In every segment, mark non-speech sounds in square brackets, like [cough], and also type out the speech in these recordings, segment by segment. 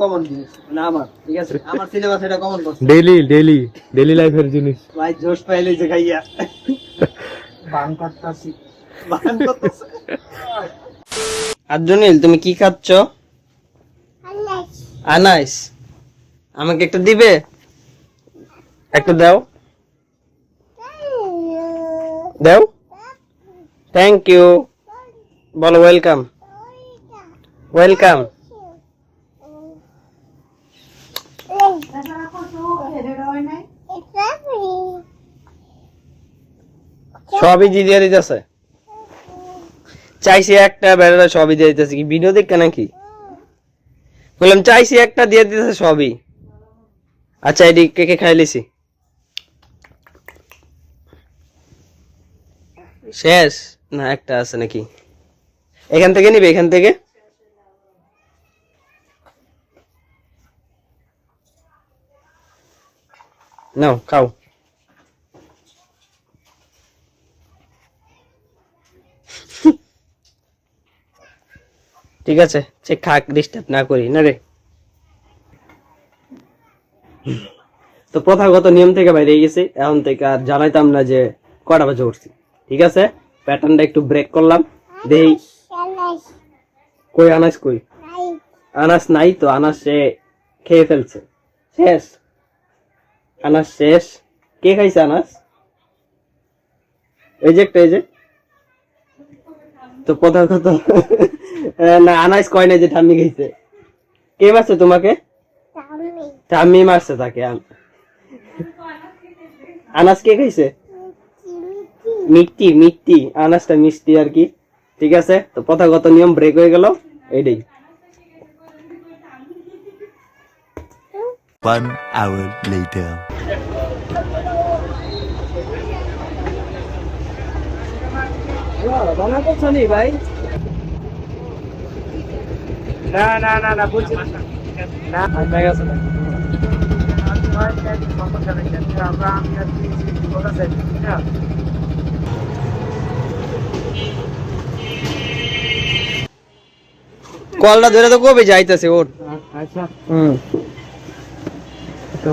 Common জিনিস না আমার ঠিক আছে? আমার সিলেবাস এটা কমন ডেইলি ডেইলি ডেইলি লাইফের জিনিস। ভাই জোশ পাইলে যে খাইয়া। বান করতাছি বান করতেছে আর্জুনিল তুমি কি খাচ্ছ? আনাইস। আমাকে একটা দিবে? একটা দাও। দাও। থ্যাংক ইউ বলো ওয়েলকাম ওয়েলকাম সবই দিয়ে দিতেছে চাইছি একটা বেড়া সবই দিয়ে দিতেছে। কি ভিডিও দেখে নাকি? বললাম, চাইছি একটা দিয়ে দিতেছে সবই। আচ্ছা এটি কে কে খাই লিছি? শেষ? না, একটা আছে নাকি? এখান থেকে নিবে, এখান থেকে? নাও খাও [laughs] ঠিক আছে সে খাক ডিস্টার্ব না করি না রে? তো প্রথাগত নিয়ম থেকে বাইরে গেছি এখন থেকে আর জানাইতাম না যে কটা বাজে উঠছি। ঠিক আছে? প্যাটার্নটা একটু ব্রেক করলাম দেই। কই আনাস কই? আনাস নাই তো আনাস সে খেয়ে ফেলছে। শেষ। আনাস শেষ। কে খাইছে আনাস এই যে একটা, এই যে। তো প্রথাগত না আনাস কয় না যে ঠাম্মি খাইছে। কে মারছে তোমাকে? ঠাম্মি মারছে তাকে, আন- আনাস কে খাইছে? মিষ্টি মিষ্টি আনাজটা মিষ্টি আর কি। ঠিক আছে? তো প্রথাগত নিয়ম ব্রেক হয়ে গেল। এইটাই One hour later. বানা করছ নি ভাই না না না না বুঝছি না। আমি গেছে না কলটা ধরে তো কবে যাইতেছে ওর? আচ্ছা। হুম।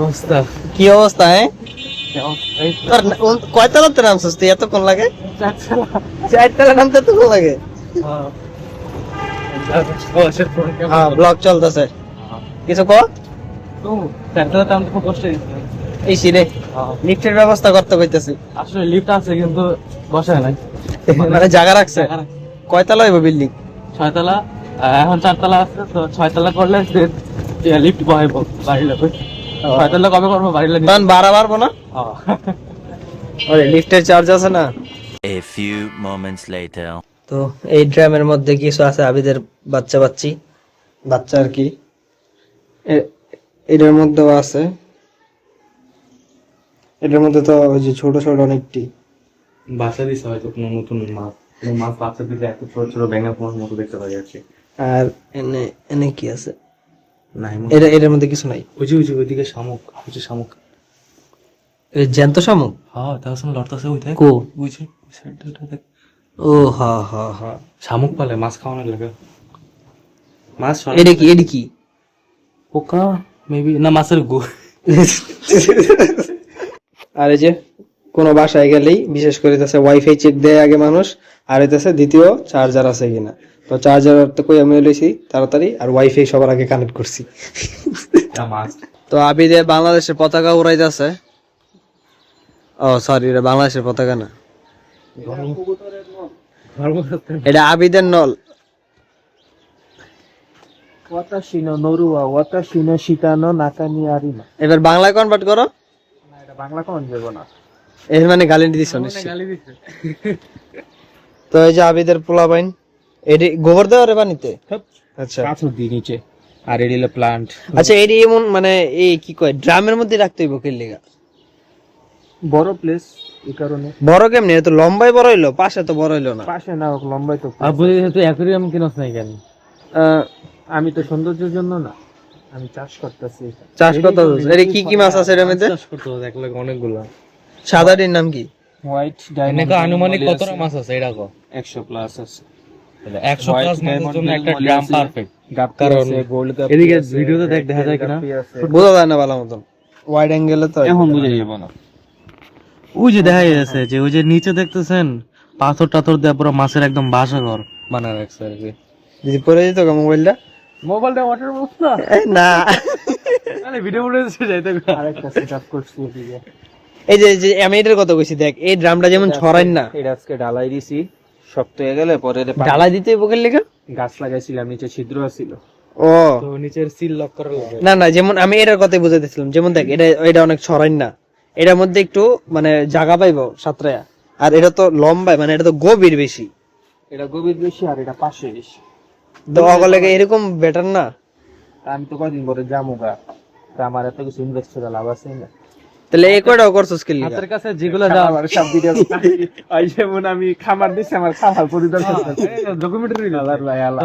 অবস্থা? কি অবস্থা হ্যাঁ? তোর কয়তলাতে নামছিস তুই? এতক্ষণ লাগে? চারতলা। নামতে এতক্ষণ লাগে? হ্যাঁ। ব্লগ চলতেছে। কিছু কো এই সিরে লিফটের ব্যবস্থা করতে কইতেছি। আসলে লিফট আছে কিন্তু বসায় নাই। মানে জায়গা রাখছে? কয়তলা হইব বিল্ডিং ছয়তলা। এখন চারতলা আছে তো ছয়তলা করলে লিফট বহাইব বাড়ি লোক ছয়তলা কবে করব? বাড়ি তখন বাড়া পারব না? ওরে লিফটের চার্জ আছে না? A few moments later. তো এই ড্রামের মধ্যে কিছু আছে আবিদের বাচ্চা বাচ্চি? বাচ্চা আর কি? এটার মধ্যেও আছে। এটার মধ্যে তো ওই যে ছোট ছোট অনেকটি। বাসা দিছে হয়তো কোনো নতুন মাছ মাছ বাচ্চা দিলে এত ছোট ছোট ব্যাঙা পোনার মতো দেখতে আর কি আর এনে এনে কি আছে? নাই এটা এটার মধ্যে কিছু নাই। ওই যে ওই যে ওইদিকে শামুক ওই যে শামুক। জ্যান্ত শামুক? হ্যাঁ তার সঙ্গে লড়তেছে ওই দেখ। কো? ওই যে ও হা হা হা। শামুক পালে মাছ খাওয়ানোর লাগে। মাছ এটা কি এটা কি? পোকা মেবি না মাছের গু। আর এই যে কোনো বাসায় গেলেই বিশেষ করে হইতাছে ওয়াইফাই চেক দেয় আগে মানুষ আর হইতাছে দ্বিতীয় চার্জার আছে কিনা। তো চার্জার তো কই আমি লইছি তাড়াতাড়ি। আর ওয়াইফাই সবার আগে কানেক্ট করছি। তো আবিদে বাংলাদেশের পতাকা উড়াইতেছে। ও সরি এটা বাংলাদেশের পতাকা না। এটা আবিদের নল। ওয়াতাশিনো নরুয়া ওয়াতাশিনো শিতানো নাকানি আরিনা এবার বাংলায় কনভার্ট করো। না এটা বাংলা কোন যাব না। এর মানে গালি দিছ নিশ্চয় তো এই যে আবিদের পোলা বাইন এটি গোবর দেওয়া রে পানিতে? আচ্ছা। দি নিচে। আর এডিলে প্লান্ট আচ্ছা এটি এমন মানে এই কি কয় ড্রামের মধ্যে রাখতে হইব কি লেগা? বড় প্লেস এই কারণে। বড় কেমনি? তো লম্বাই বড় হইল পাশে তো বড় হইল না। পাশে না হোক লম্বাই তো আর বুঝে তুই অ্যাকুরিয়াম কিনস নাই কেন? আহ, আমি তো সৌন্দর্যের জন্য না আমি চাষ করতেছি। চাষ কত এর কি কি মাছ আছে এর মধ্যে? চাষ করতে এক লাখ অনেকগুলো। সাদাটির নাম কি? হোয়াইট এনেকে আনুমানিক কতটা মাছ আছে এটা কো? একশো প্লাস আছে। একশো প্লাস মানুষের জন্য একটা গ্রাম পারফেক্ট কারণ আছে, গোল্ড গাপ্পি এদিকে ভিডিওতে দেখ- দেখা যায় কিনা? বোঝা যায় না ভালো মতন। ওয়াইড অ্যাঙ্গেলে তো এখন বুঝে যাব না ওই যে দেখা যাচ্ছে যে ওই যে নিচে দেখতেছেন পাথর টাথর দিয়ে পুরো মাছের একদম বাসা ঘর বানায় রাখছে আর কি। যদি পরে যেত মোবাইলটা? মোবাইলটা ওয়াটার প্রুফ না? না। আরে ভিডিও ফুটেজ যাইতে আরেকটা সেটআপ করছি এই যে আমি এটার কথা কইছি দেখ এই ড্রামটা যেমন ছড়াই না। এটা আজকে ডালাই দিছি। শক্ত হয়ে গেলে পরে ঢালাই দিতে বকের লেগে? গাছ লাগাইছিলাম নিচে ছিদ্র ছিল ও। তো নিচের সিল লক করা লাগে। না না যেমন আমি এটার কথাই বুঝাইতেছিলাম। যেমন দেখ এটা এটা অনেক ছড়াই না। এটার মধ্যে একটু মানে জায়গা পাইবো সাতরায়া। আর এটা তো লম্বায় মানে এটা তো গভীর বেশি। এটা গভীর বেশি আর এটা পাশে বেশি। তো এরকম বেটার না? আমি তো কদিন পরে যাব গা। আমার এত কিছু ইনভেস্ট করে লাভ আছে না। তাহলে এই কয়টাও করছস কি কাছে যেগুলো যা আমার সব ভিডিও ওই যেমন আমি খামার দিছি আমার খামার পরিদর্শন করছি। ডকুমেন্টারি আল্লাহর ভাই আল্লাহ।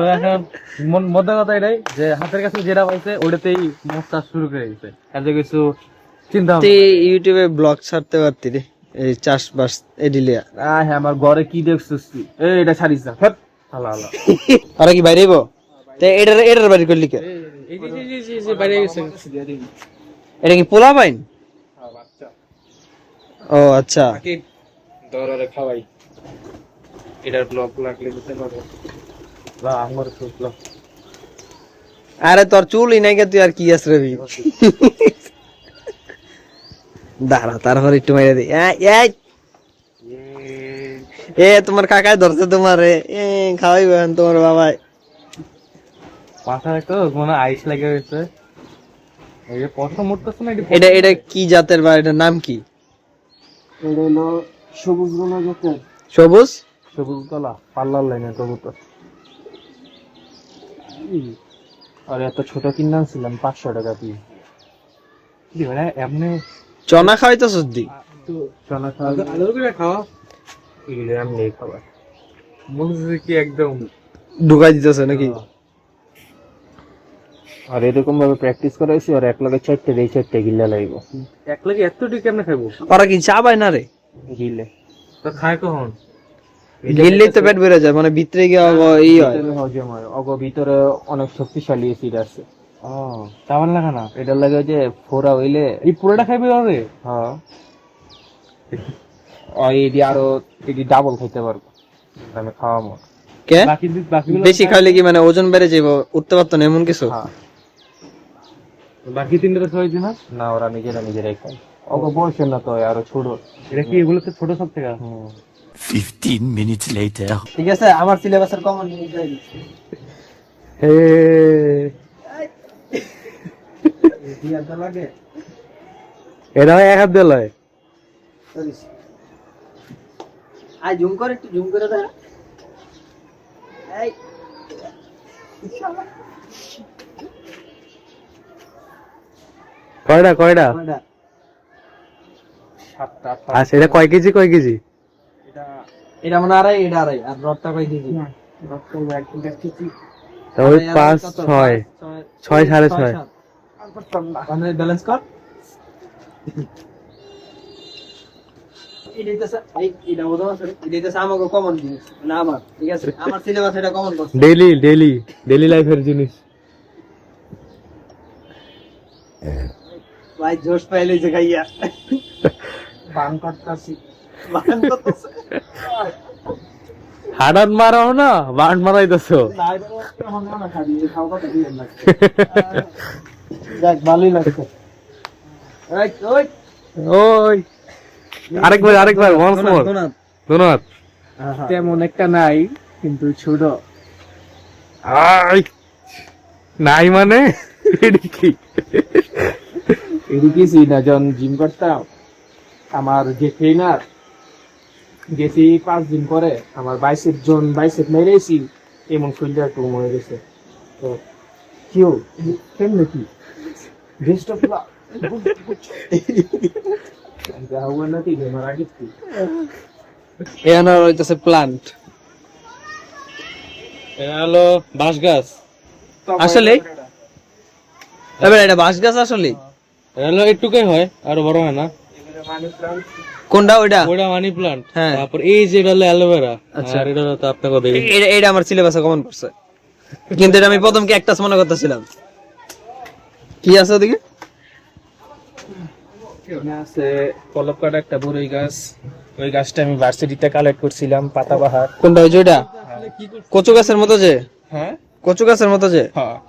মন- মধ্যে কথা এটাই যে হাতের কাছে যেটা পাইছে ওটাতেই চাষ শুরু করে এত কিছু চিন্তা তুই ইউটিউবে ব্লগ ছাড়তে পারতি রে এই চাষবাস এডিলিয়া আহ আমার ঘরে কি দেখছিস তুই? এই এটা ছাড়িস না আল্লাহ আল্লাহ। [laughs] আর কি বাইরে হইবো তো এটার এটার বাড়ি করলি কে? এই যে বাইরে গেছে। এটা কি পোলা পাইন ও আচ্ছা। দরারে খাওয়াই। এটার ব্লগ লাগলে দিতে পারব। বা আমার ব্লগ আরে তোর চুলই নাই গে, তুই আর কি আস রবি দাঁড়া তারপর একটু মেরে দিই। এই, এই। এ তোমার কাকায় ধরছে তোমার। এ খাওয়াইবেন তোমার বাবাই। মাথায় তো কোনো আইস লাগে গেছে এই যে প্রথম উঠতেছে না এটা এটা কি জাতের বা? এটার নাম কি? এটা হলো সবুজ গোলা সবুজ? সবুজ গলা পার্লার লাইনের কবুতর। আর এত ছোট কিনলাম ছিলাম পাঁচশো টাকা পিস কি মানে এমনি চনা খাওয়াইতো সর্দি চনা খাওয়া আলু করে খাওয়া এমনি খাবার। মনে হচ্ছে কি একদম ঢুকাই দিতেছে নাকি? আর এরকম ভাবে প্র্যাকটিস করাইছি আর এক লগে চারটে এই চারটে গিল্লা লাগব। এক লাগে এতটুকু কেমনে খাইবো? ওরা কি চা পায় না রে? গিলে। তো খায় কখন? গিললেই তো পেট বেড়ে যায় মানে ভিতরে গিয়ে অগ- ই হয়। ভিতরে হজম হয়। অগ ভিতরে অনেক শক্তিশালী এসিড আছে। ও চাবার লাগা না? এটার লাগে যে ফোরা হইলে এই পুরোটা খাইবে হবে হ্যাঁ। আর এটি আরও এটি ডাবল খাইতে পারব আমি খাওয়াবো। কে? বাকি বাকিগুলো বেশি খাইলে কি মানে ওজন বেড়ে যাব উঠতে পারতো না এমন কিছু? হ্যাঁ। বাকি তিনটা খাওয়াইছি না না ওরা নিজেরা নিজেরাই খায়। অগ বয়সের না তো আরও ছোট। এটা কি এগুলো তো ছোট সব থেকে। 15 minutes later. ঠিক আছে আমার সিলেবাসের কমন জিনিস যাই। হে। লাগে এটা এক হাত দিয়ে লয়। আই জুম করে একটু জুম করে দেখা। এই। কয়টা কয়টা? কয়টা? সাতটা আটটা আচ্ছা এটা কয় কেজি কয় কেজি? এটা এটা মানে আড়াই এটা আড়াই আর রডটা কয় কেজি? পাঁচ ছয়। ছয় সাড়ে ছয় ব্যালেন্স কর। ডেইলি ডেইলি লাইফের জিনিস ভাই জোশ পাইলে যে খাইয়া। বান করতেছি বান করতেছে। হাডান মারাও না বান মারাইতেছো যাক, ভালোই লাগছে। ওই। আরেকবার আরেকবার ওয়ান্স মোর ধন্যবাদ। তেমন একটা নাই কিন্তু ছোট। আই নাই মানে? কি? এদিকে না যখন জিম করতাম আমার যে ট্রেনার গেছি পাঁচ দিন পরে আমার বাইসেপ জন বাইসেপ মেরেছি এমন শরীরটা একটু মরে গেছে। তো কেউ কেমনে কি? বেস্ট অফ লাক হইতেছে plant। এটা হলো বাঁশ গাছ আসলে? এবার এটা বাঁশ গাছ আসলে হয় আর বড় হয় না। কোনটা? ওইটা? ওটা মানি প্লান্ট হ্যাঁ। তারপর এই যে এটা হলো অ্যালোভেরা আচ্ছা। আর এটা তো আপনাকে দেখি এটা- এটা আমার সিলেবাসে কমন পড়ছে। কিন্তু এটা আমি প্রথম কি একটা মনে করতেছিলাম। কি আছে ওদিকে? আছে কাটা একটা বড়ই গাছ। ওই গাছটা আমি ভার্সিটিতে কালেক্ট করছিলাম পাতাবাহার। কোনটা ওই যে ওইটা? কচু গাছের মতো যে? হ্যাঁ? কচু গাছের মতো যে? হ্যাঁ।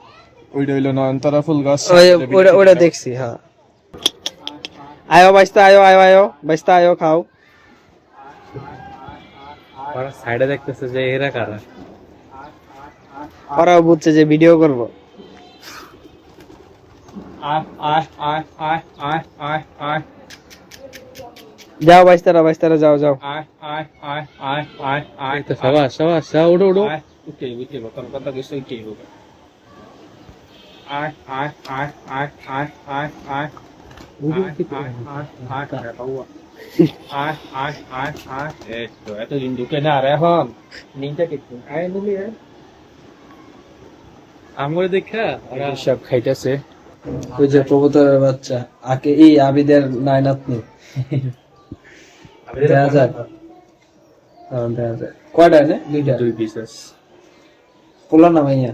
ওইটা হইল নয়নতারা ফুল গাছ। ওই ওটা ওটা দেখছি হ্যাঁ। আয়ো বাইস্তা আয়ো আয়ো আয়ো বাইস্তা আয়ো খাও ওরা সাইডে দেখতেছে যে এরা কারা ওরাও বুঝছে যে ভিডিও করব আয় আয় আয় আয় আয় আয় আয় যাও বাইস্তারা বাইস্তারা যাও যাও আয় আয় আয় আয় আয় আয় তো সবাস সবাস সব উঠো উঠো উঠে উঠে তোর কথা কিছু উঠে আয় আয় আয় আয় আয় আয় এতদিন ঢুকে না আর এখন নিংটা কিছু আয় নিবি আমগরে দেখা ওরা সব খাইতেছে ওই যে প্রভুতরের বাচ্চা আকে এই আবিদের নাই নাতনি দেখা যায় হ্যাঁ, দেখা যায় কয়টা নে দুইটা দুই পিসেস পোলা না মাইয়া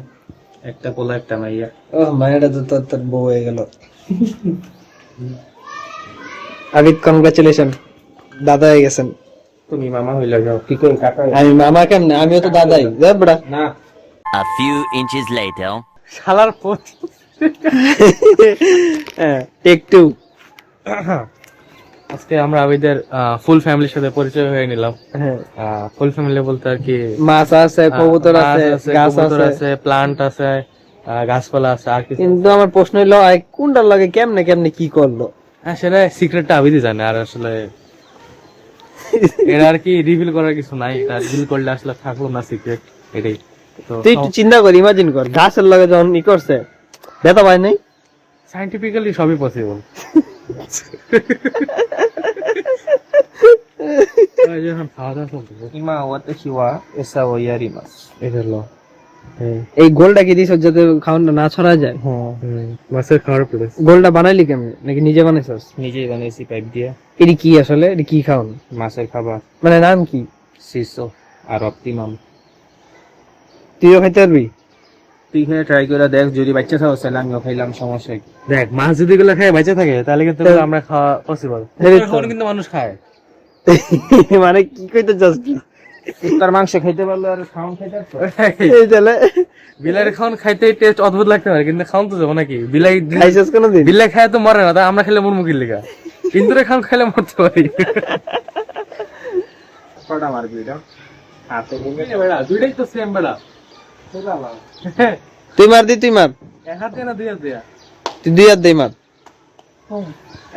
একটা পোলা একটা মাইয়া ও মাইয়াটা তো তোর তোর বউ হয়ে গেল আবিদ কনগ্রাচুলেশন দাদা হয়ে গেছেন। তুমি মামা হইলে যাও। কি করে কাকা আমি মামা কেমনে? আমিও তো দাদাই। দেখ বড়া। না। A few inches later. শালার পথ হ্যাঁ টেক টু আজকে আমরা আবিদের ফুল ফ্যামিলির সাথে পরিচয় হয়ে নিলাম। ফুল ফ্যামিলি বলতে আর কি মাছ আছে কবুতর আছে গাছ আছে। প্লান্ট আছে। গাছপালা আছে আর কিছু কিন্তু আমার প্রশ্ন হইল আই কোনটার লাগে কেমনে কেমনে কি করল? হ্যাঁ সেটা সিক্রেটটা আবিদই জানে আর আসলে এটা আর কি রিভিল করার কিছু নাই এটা রিভিল করলে আসলে থাকল না সিক্রেট এটাই। তুই একটু চিন্তা কর ইমাজিন কর গাছের লগে যখন ই করছে ব্যথা পায় নাই? সাইন্টিফিক্যালি সবই পসিবল [laughs] যখন খাওয়া দাওয়া চলতেছে। ইমা ওয়াতাশি ওয়া এসা ওয়া এটা হলো। এই গোলটা কি দিছ যাতে খাওয়ানটা না ছড়া যায়? হুম, মাছের খাওয়ার প্লেস গোলটা বানাইলি কেমনে? নাকি নিজে বানাইছস? নিজেই বানিয়েছি পাইপ দিয়ে। এটি কি আসলে? এটি কি খাওন মাছের খাবার। মানে নাম কি? সিসো আর অপটিমাম তুইও খাইতে পারবি? তুই খেয়ে ট্রাই করে দেখ যদি বাচ্চা খাওয়া তাহলে আমিও খাইলাম সমস্যা কি? দেখ মাছ যদি গুলো খায় বেঁচে থাকে তাহলে কিন্তু আমরা খাওয়া পসিবল এখন কিন্তু মানুষ খায়। [laughs] মানে কি কইতে চাস কি তার মাংস খাইতে পারলে আর খাইতে এই তাহলে বিলাই খাইতে টেস্ট অদ্ভুত লাগতে পারে কিন্তু তো যাব নাকি? বিলাই খাইছস কোনদিন? বিলাই খায় তো মরে না তাই আমরা খেলে লেগা? কিন্তু রে খাওয়ান খাইলে মরতে পারি। কটা মারবি এটা হাতে দুইটাই তো সেম বেড়া। তুই মার দি তুই মার। এক হাতে না দুই হাতে তুই দুই হাত দেই মার।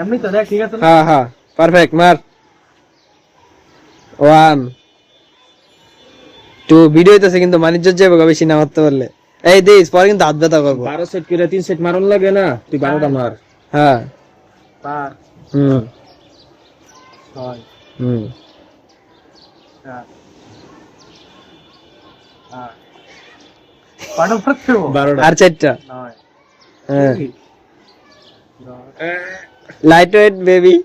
এমনি তো দেখ ঠিক আছে হ্যাঁ হ্যাঁ পারফেক্ট মার। ওয়ান টু ভিডিও হইতেছে কিন্তু মানিজ্য যাবে বেশি না মারতে পারলে। এই দিস পরে কিন্তু হাত ব্যথা করব। বারো সেট করে তিন সেট মারন লাগে না? তুই বারোটা মার। হ্যাঁ। পাঁচ হুম। ছয়। হুম। আর চারটা। নয়। হ্যাঁ। Light weight baby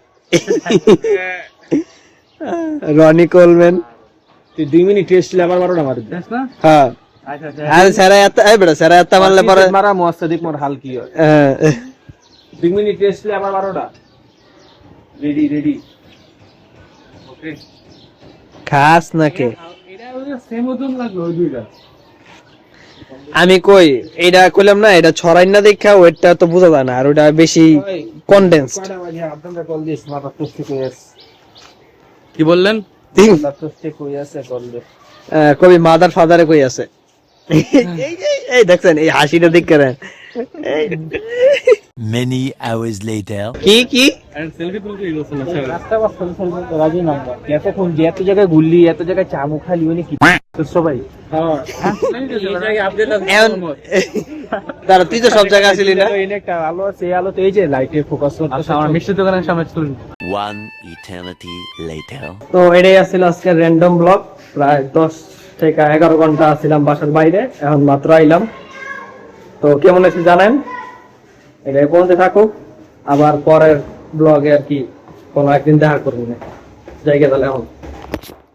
Ronnie Coleman. তুই দুই মিনিট আবার বারোটা মারবি। না? হ্যাঁ। আচ্ছা আচ্ছা। আর স্যারা এত এই বেটা স্যারা এত মারলে পরে মারা মোয়াস্তা মোর হাল কি হয়। হ্যাঁ। দুই মিনিট টেস্ট লে আবার বারোটা। রেডি রেডি ওকে খাস নাকে? এটা সেম ওজন লাগল ওই দুইটা। আমি কই এটা কইলাম না এটা ছড়াই না দেখা ওয়েটটা তো বোঝা যায় না আর ওটা বেশি কনডেন্সড কি বললেন? দে কবি মাদার ফাদারে কই আছে? এই দেখছেন এই হাসিটা দেখ করেন Many hours later. কি কি? যে এত জায়গায় ঘুরলি এত জায়গায় চামু খালি উনি কি? সবাই। আপডেট এখন দাঁড়া তুই তো সব জায়গায় আছিলি না? একটা আলো আছে আলো তো এই যে লাইটে ফোকাস করতে আচ্ছা আমার মিষ্টি দোকানের সামনে চলুন। One eternity later. তো এটাই আসছিল আজকে র্যান্ডম ব্লগ প্রায় দশ থেকে এগারো ঘণ্টা ছিলাম বাসার বাইরে এখন মাত্র আইলাম। তো কেমন আছে জানেন? এটা এই পর্যন্ত থাকুক। আবার পরের ব্লগে আর কি কোনো একদিন দেখা করব না। জায়গা তাহলে এখন।